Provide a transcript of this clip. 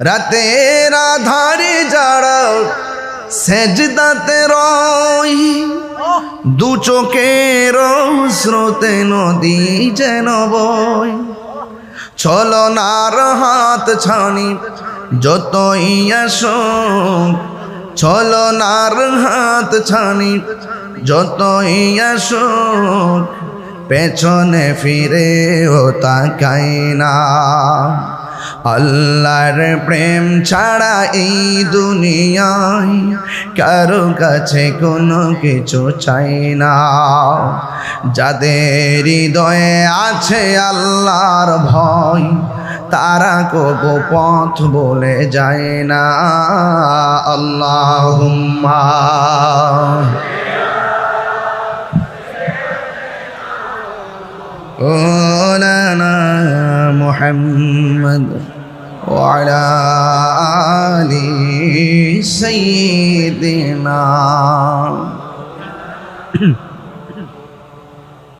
রাতের আধারে যারা সেজদাতে রয় দু চোখের স্রোতে নদী যেন বয়। ছলনার হাত ছানি, যতই আসুক। ছলনার হাত ছানি, যতই আসুক। পেছনে ফিরে ও তাকাই না। আল্লাহর প্রেম ছাড়া এই দুনিয়ায় কারো কাছে কোনো কিছু চাই না যাদের হৃদয়ে আছে আল্লাহর ভয় তারা কবু পথ বলে যায় না আল্লাহ مولانا محمد وعلى آل سيدنا